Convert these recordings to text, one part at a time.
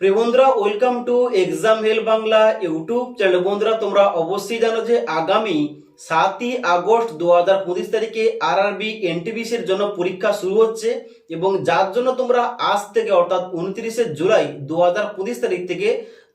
প্রিয় বন্ধুরা welcome to exam help Bangla YouTube channel বন্ধুরা, তোমরা অবশ্যই জানো যে আগামী সাতই আগস্ট দু হাজার পঁচিশ তারিখে আর আরবি এনটিবিসির জন্য পরীক্ষা শুরু হচ্ছে এবং যার জন্য তোমরা আজ থেকে অর্থাৎ উনত্রিশে জুলাই দু হাজার পঁচিশ তারিখ থেকে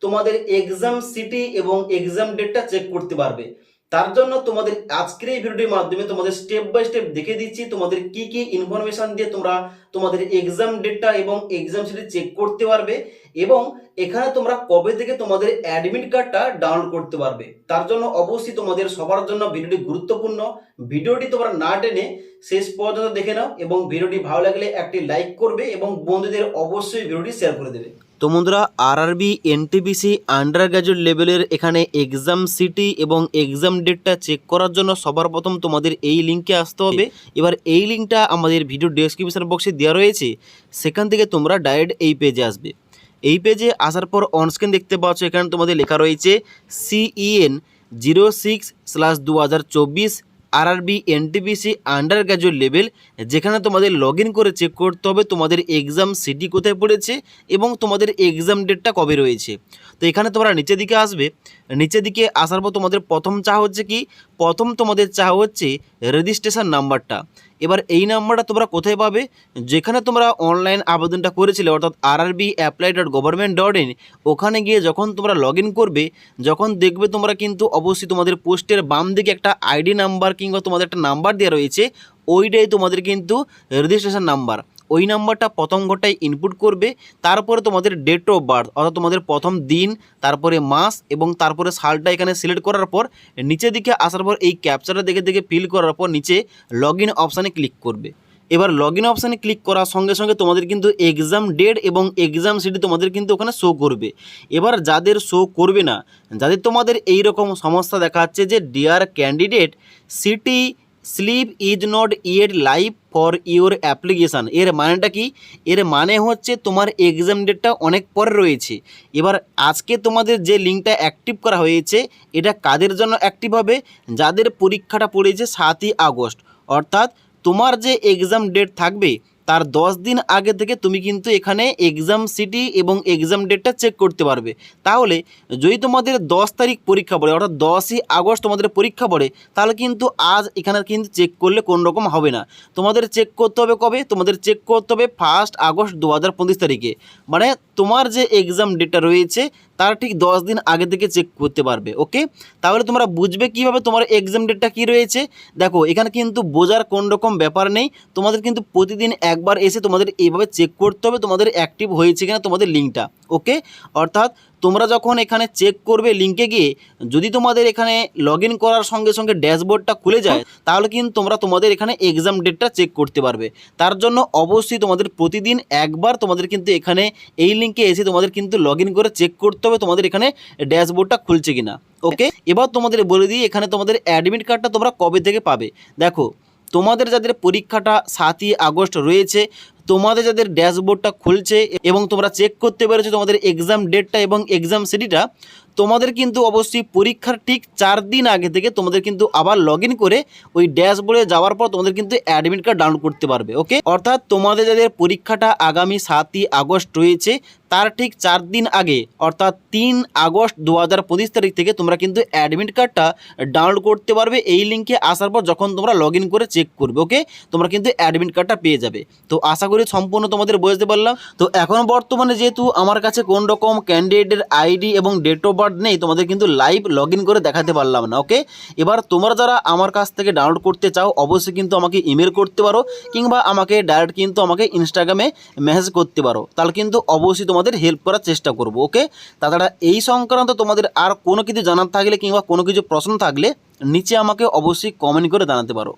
তোমাদের এক্সাম সিটি এবং এক্সাম ডেটটা চেক করতে পারবে। তার জন্য তোমাদের আজকের এই ভিডিওটির মাধ্যমে তোমাদের স্টেপ বাই স্টেপ দেখে দিচ্ছি তোমাদের কি কি ইনফরমেশন দিয়ে তোমরা তোমাদের এক্সাম ডেটটা এবং এক্সাম সিটি চেক করতে পারবে এবং এখানে তোমরা কবে থেকে তোমাদের অ্যাডমিট কার্ডটা ডাউনলোড করতে পারবে। তার জন্য অবশ্যই তোমাদের সবার জন্য ভিডিওটি গুরুত্বপূর্ণ। ভিডিওটি তোমরা না টেনে শেষ পর্যন্ত দেখে নাও এবং ভিডিওটি ভালো লাগলে একটি লাইক করবে এবং বন্ধুদের অবশ্যই ভিডিওটি শেয়ার করে দেবে। তো বন্ধুরা আর আরবি এনটিপিসি আন্ডার গ্র্যাজুয়েট লেভেলের এখানে এক্সাম সিটি এবং এক্সাম ডেটটা চেক করার জন্য সবার প্রথম তোমাদের এই লিঙ্কে আসতে হবে। এবার এই লিঙ্কটা আমাদের ভিডিও ডেসক্রিপশন বক্সে দেওয়া রয়েছে। সেখান থেকে তোমরা ডাইরেক্ট এই পেজে আসবে। এই পেজে আসার পর অনস্ক্রিন দেখতে পাচ্ছ, এখানে তোমাদের লেখা রয়েছে সিইএন জিরো সিক্স স্ল্যাশ দু হাজার চব্বিশ R R B N T P C undergraduate level যেখানে তোমাদের লগ করে চেক করতে হবে তোমাদের এক্সাম সিটি কোথায় পড়েছে এবং তোমাদের এক্সাম ডেটটা কবে রয়েছে। তো এখানে তোমরা নিচের দিকে আসবে। নিচের দিকে আসার পর তোমাদের প্রথম চা হচ্ছে কি? প্রথম তোমাদের চা হচ্ছে রেজিস্ট্রেশন নাম্বারটা এবার এই নাম্বারটা তোমরা কোথায় পাবে? যেখানে তোমরা অনলাইন আবেদনটা করেছিলে, অর্থাৎ আর RRB apply dot government dot in ওখানে গিয়ে যখন তোমরা লগ করবে, যখন দেখবে তোমরা কিন্তু অবশ্যই তোমাদের পোস্টের বাম দিকে একটা আইডি নাম্বার কিংবা তোমাদের একটা নাম্বার দেওয়া রয়েছে, ওইটাই তোমাদের কিন্তু রেজিস্ট্রেশন নাম্বার ওই নাম্বারটা প্রথম ঘরটায় ইনপুট করবে, তারপরে তোমাদের ডেট অফ বার্থ অর্থাৎ তোমাদের প্রথম দিন, তারপরে মাস এবং তারপরে সালটা এখানে সিলেক্ট করার পর নিচে দিকে আসার পর এই ক্যাপচারটা দেখে দেখে ফিল করার পর নিচে লগ ইন অপশানে ক্লিক করবে। এবার লগ ইন অপশানে ক্লিক করার সঙ্গে সঙ্গে তোমাদের কিন্তু এক্সাম ডেট এবং এক্সাম সিটি তোমাদের কিন্তু ওখানে শো করবে। এবার যাদের শো করবে না, যাদের তোমাদের এই রকম সমস্যা দেখাচ্ছে যে dear candidate city slip is not yet live for your application এর মানেটা কি? এর মানে হচ্ছে তোমার এক্সাম ডেটটা অনেক পরে রয়েছে। এবার আজকে তোমাদের যে লিঙ্কটা অ্যাক্টিভ করা হয়েছে, এটা কাদের জন্য অ্যাক্টিভ হবে? যাদের পরীক্ষাটা পড়েছে সাতই আগস্ট। অর্থাৎ তোমার যে এক্সাম ডেট থাকবে তার দশ দিন আগে থেকে তুমি কিন্তু এখানে এক্সাম সিটি এবং এক্সাম ডেটটা চেক করতে পারবে। তাহলে যদি তোমাদের দশ তারিখ পরীক্ষা পড়ে, অর্থাৎ দশই আগস্ট তোমাদের পরীক্ষা পড়ে, তাহলে কিন্তু আজ এখানে কিন্তু চেক করলে কোন রকম হবে না। তোমাদের চেক করতে হবে কবে? তোমাদের চেক করতে হবে ফার্স্ট আগস্ট দু হাজার পঁচিশ তারিখে। মানে তোমার যে এক্সাম ডেটটা রয়েছে তার ঠিক দশ দিন আগে থেকে চেক করতে পারবে ওকে তাহলে তোমরা বুঝবে কীভাবে তোমার এক্সাম ডেটটা কী রয়েছে? দেখো, এখানে কিন্তু বোঝার কোন রকম ব্যাপার নেই। তোমাদের কিন্তু প্রতিদিন একবার এসে তোমাদের এইভাবে চেক করতে হবে, তোমাদের অ্যাক্টিভ হয়েছে কিনা তোমাদের লিঙ্কটা ওকে অর্থাৎ তোমরা যখন এখানে চেক করবে লিঙ্কে গিয়ে, যদি তোমাদের এখানে লগ করার সঙ্গে সঙ্গে ড্যাশবোর্ডটা খুলে যায়, তাহলে কিন্তু তোমরা তোমাদের এখানে এক্সাম ডেটটা চেক করতে পারবে। তার জন্য অবশ্যই তোমাদের প্রতিদিন একবার তোমাদের কিন্তু এখানে এই লিঙ্কে এসে তোমাদের কিন্তু লগ করে চেক করতে হবে তোমাদের এখানে ড্যাশবোর্ডটা খুলছে কিনা। ওকে এবার তোমাদের বলে দিই, এখানে তোমাদের অ্যাডমিট কার্ডটা তোমরা কবে থেকে পাবে? দেখো, তোমাদের যাদের পরীক্ষাটা সাতই আগস্ট রয়েছে তোমাদের যাদের ড্যাশবোর্ডটা খুলছে এবং তোমরা চেক করতে পেরেছ তোমাদের এক্সাম ডেটটা এবং এক্সাম সিটিটা তোমাদের কিন্তু অবশ্যই পরীক্ষার ঠিক চার দিন আগে থেকে তোমাদের কিন্তু আবার লগ করে ওই ড্যাশবোর্ডে যাওয়ার পর তোমাদের কিন্তু অ্যাডমিট কার্ড ডাউনলোড করতে পারবে ওকে অর্থাৎ তোমাদের যাদের পরীক্ষাটা আগামী সাতই আগস্ট রয়েছে তার ঠিক চার দিন আগে, অর্থাৎ তিন আগস্ট দু হাজার পঁচিশ তারিখ থেকে তোমরা কিন্তু অ্যাডমিট কার্ডটা ডাউনলোড করতে পারবে। এই লিঙ্কে আসার পর যখন তোমরা লগ করে চেক করবে ওকে তোমরা কিন্তু অ্যাডমিট কার্ডটা পেয়ে যাবে। তো আশা করি সম্পূর্ণ তোমাদের বুঝতে পারলাম। তো এখন বর্তমানে যেহেতু আমার কাছে কোন রকম ক্যান্ডিডেটের আইডি এবং ডেট অফ বার্থ নেই, তোমাদের কিন্তু লাইভ লগ করে দেখাতে পারলাম না ওকে এবার তোমরা যারা আমার কাছ থেকে ডাউনলোড করতে চাও, অবশ্যই কিন্তু আমাকে ইমেল করতে পারো, কিংবা আমাকে ডাইরেক্ট কিন্তু আমাকে ইনস্টাগ্রামে মেসেজ করতে পারো। তাহলে কিন্তু অবশ্যই তোমাদের হেল্প করার চেষ্টা করব ওকে তাছাড়া এই সংক্রান্ত তোমাদের আর কোনো কিছু জানার থাকলে কিংবা কোনো কিছু প্রশ্ন থাকলে নিচে আমাকে অবশ্যই কমেন্ট করে জানাতে পারো।